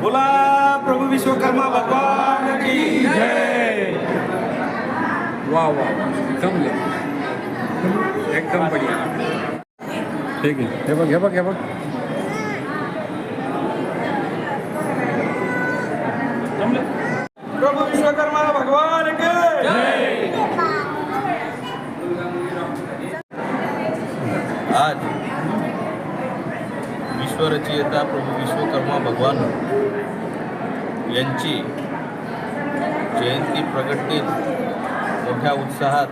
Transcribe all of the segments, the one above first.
बोला प्रभू विश्वकर्मा भगवान की वाह वाह जमले एकदम बढ़िया। ठीक आहे हे बघ हे बघ हे बघ। प्रभू विश्वकर्मा भगवान आज विश्वरचयिता प्रभू विश्वकर्मा भगवान यांची जयंती प्रगतीत मोठ्या उत्साहात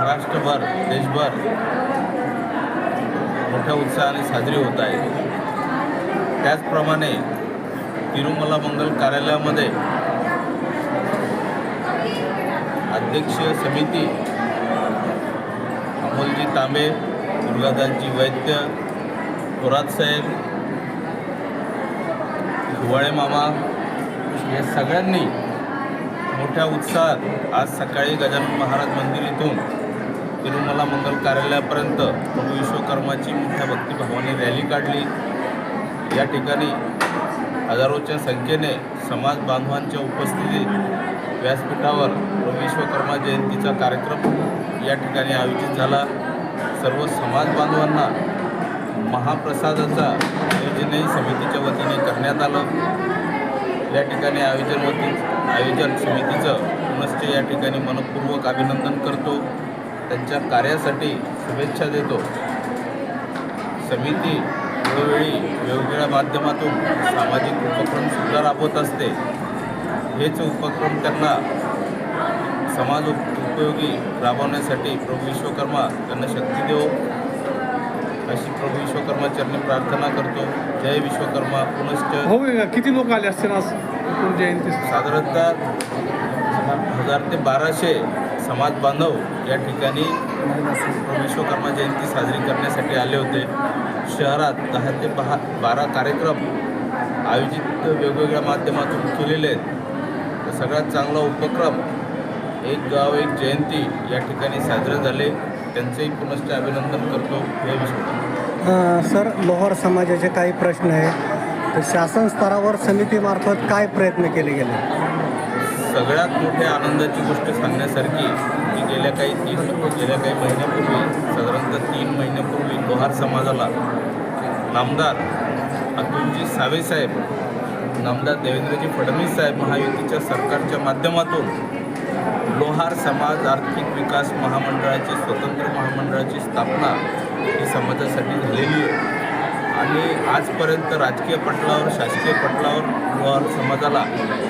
महाराष्ट्रभर देशभर मोठ्या उत्साहाने साजरी होत आहे. त्याचप्रमाणे तिरुमला मंगल कार्यालयामध्ये अध्यक्षीय समिती अमोलजी तांबे दुर्गादासजी वैद्य थोरात साहेब हिवाळे मामा या सगळ्यांनी मोठ्या उत्साहात आज सकाळी गजानन महाराज मंदिर इथून तिरुमला मंगल कार्यालयापर्यंत प्रभू विश्वकर्माची मोठ्या भक्तिभावाने रॅली काढली. या ठिकाणी हजारोच्या संख्येने समाज बांधवांच्या उपस्थितीत व्यासपीठावर प्रभू विश्वकर्मा जयंतीचा कार्यक्रम या ठिकाणी आयोजित झाला. सर्व समाज बांधवांना महाप्रसादाचा आयोजनही समितीच्या वतीने करण्यात आलं. या ठिकाणी आयोजन वती आयोजन समितीचं पुनश्च या ठिकाणी मनपूर्वक अभिनंदन करतो. त्यांच्या कार्यासाठी शुभेच्छा देतो. समिती वेळोवेळी वेगवेगळ्या माध्यमातून सामाजिक उपक्रमसुद्धा राबवत असते. हेच उपक्रम त्यांना समाज उप- उपयोगी राबवण्यासाठी प्रभू विश्वकर्मा त्यांना शक्ती देव. अशी प्रभू विश्वकर्मा चरणी प्रार्थना करतो. जय विश्वकर्मा. पुनश्च हो? किती लोक आले असतील आज? एकूण जयंती साधारणतः हजार ते बाराशे समाज बांधव या ठिकाणी विश्वकर्मा जयंती साजरी करण्यासाठी आले होते. शहरात दहा ते बहा बारा कार्यक्रम आयोजित वेगवेगळ्या माध्यमातून केलेले आहेत. तर सगळ्यात चांगला उपक्रम एक गाव एक जयंती या ठिकाणी साजरे झाले. त्यांचंही पुनश्च अभिनंदन करतो. हे विश्वकर्मा सर लोहार समाजाचे काही प्रश्न आहे तर शासन स्तरावर समितीमार्फत काय प्रयत्न केले गेले? सगळ्यात मोठ्या आनंदाची गोष्ट सांगण्यासारखी की गेल्या काही तीन गेल्या काही महिन्यापूर्वी साधारणतः तीन महिन्यापूर्वी लोहार समाजाला नामदार अतुलजी सावेसाहेब नामदार देवेंद्रजी फडणवीस साहेब महायुतीच्या सरकारच्या माध्यमातून लोहार समाज आर्थिक विकास महामंडळाची स्वतंत्र महामंडळाची स्थापना ही समाजासाठी झालेली आहे. आणि आजपर्यंत राजकीय पटलावर शासकीय पटलावर समाजाला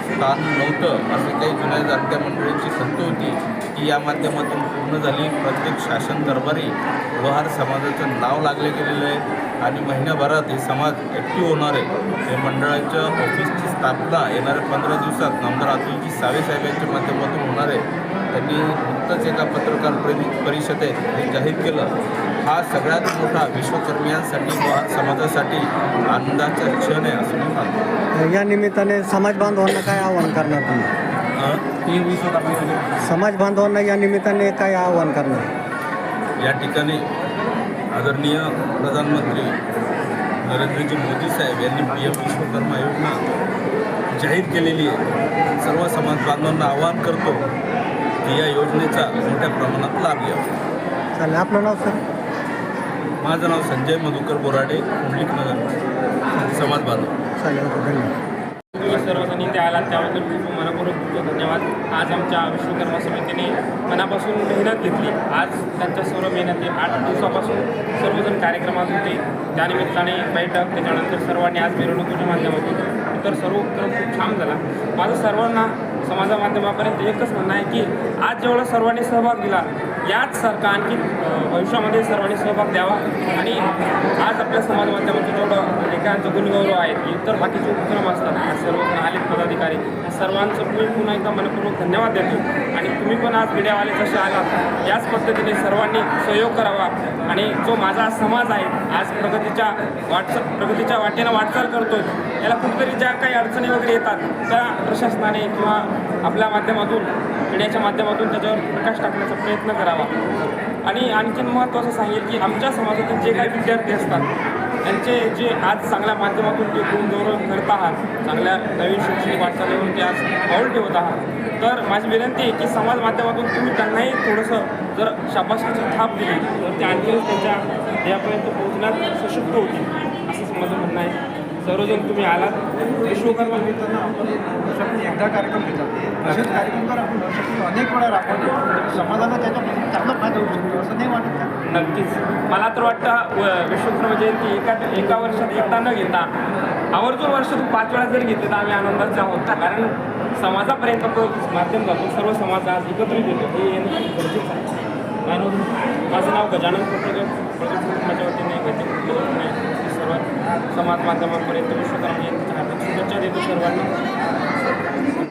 स्थान नव्हतं असे काही जुन्या जाणत्या मंडळींची खंत होती ती या माध्यमातून पूर्ण झाली. प्रत्येक शासन दरबारी व्यवहार समाजाचं नाव लागले गेलेलं आहे. आणि महिन्याभरात हे समाज ॲक्टिव्ह होणार आहे. हे मंडळाच्या ऑफिसची स्थापना येणाऱ्या पंधरा दिवसात नामदार अतुलजी सावे साहेब यांच्या माध्यमातून होणार आहे. त्यांनी नुकतंच एका पत्रकार परि परिषदेत हे जाहीर केलं. हा सगळ्यात मोठा विश्वकर्मियांसाठी लोहार समाजासाठी आनंदाचा क्षण आहे असं मी मानतो. या निमित्ताने समाज बांधवांना काय आवाहन करणार तुम्ही? समाज बांधवांना या निमित्ताने काय आवाहन करणार? या ठिकाणी आदरणीय प्रधानमंत्री नरेंद्रजी मोदी साहेब यांनी पी एम विश्वकर्मा योजना जाहीर केलेली आहे. सर्व समाज बांधवांना आवाहन करतो की या योजनेचा मोठ्या प्रमाणात लाभ घ्यावा. चालेल आपलं नाव सर? माझं नाव संजय मधुकर बोराडे कुंडलिक नगर समाज बांधव. चालेल धन्यवाद. सर्वजणी इथे आलात त्याबद्दल खूप मनपूर्वक तुमचे धन्यवाद. आज आमच्या विश्वकर्मा समितीने मनापासून मेहनत घेतली. आज त्यांच्या सर्व मेहनती आठ दिवसापासून सर्वजण कार्यक्रमात होते. त्यानिमित्ताने बैठक त्याच्यानंतर सर्वांनी आज मिरवणुकीच्या माध्यमातून तर सर्व उपक्रम खूप छान झाला. माझं सर्वांना समाजा माध्यमापर्यंत एकच म्हणणं आहे की आज जेवढा सर्वांनी सहभाग दिला याच सारखा आणखी भविष्यामध्ये सर्वांनी सहभाग द्यावा आणि आज आपल्या समाज माध्यमातून गुणगौरव आहे इतर बाकीचे उपक्रम असतात. आज सर्व आलेत पदाधिकारी. या सर्वांचं मी पुन्हा एकदा मनपूर्वक धन्यवाद देतो. आणि तुम्ही पण आज मीडियावाले जसे आलात याच पद्धतीने सर्वांनी सहयोग करावा. आणि जो माझा समाज आहे आज प्रगतीच्या वाटचाल प्रगतीच्या वाटेनं वाटचाल करतो याला कुठेतरी ज्या काही अडचणी वगैरे येतात त्या प्रशासनाने किंवा आपल्या माध्यमातून मीडियाच्या माध्यमातून त्याच्यावर प्रकाश टाकण्याचा प्रयत्न करावा. आणि आणखीन महत्त्वाचं सांगेल की आमच्या समाजातील जे काही विद्यार्थी असतात त्यांचे जे आज चांगल्या माध्यमातून ते गुणगौरव करत आहात चांगल्या नवीन शैक्षणिक वाटचालीवरून ते आज पाऊल ठेवत आहात तर माझी विनंती आहे की समाज माध्यमातून तुम्ही त्यांनाही थोडंसं जर शाबासकीची थाप दिली तर ते आणखीनच त्यांच्या ध्येयापर्यंत पोहोचण्यात सशक्त होतील असंच माझं म्हणणं आहे सर्वजण तुम्ही आलात. आपण वर्षातून एकदा कार्यक्रम घेतात असेच कार्यक्रम जर आपण वर्षातून अनेक वेळा राबवले तर समाजाला त्याच्यापासून चांगला फायदा होऊ शकतो असं नाही वाटत का? नक्कीच. मला तर वाटतं विश्वकर्मा जयंती एका एका वर्षात एकदा न घेता आवर्जून वर्षातून पाच वेळा जर घेतले तर आम्ही आनंदाचे आहोत कारण समाजापर्यंत तो माध्यम जातो. सर्व समाज आज एकत्रित येतो हे गरजेचं आहे. माझं नाव गजानन प्रगत कुटुंबाच्या वतीने सर्व समाज माध्यमांपर्यंत विश्वकर्मा जयंतीच्या हार्दिक शुभेच्छा देतो सर्वांना.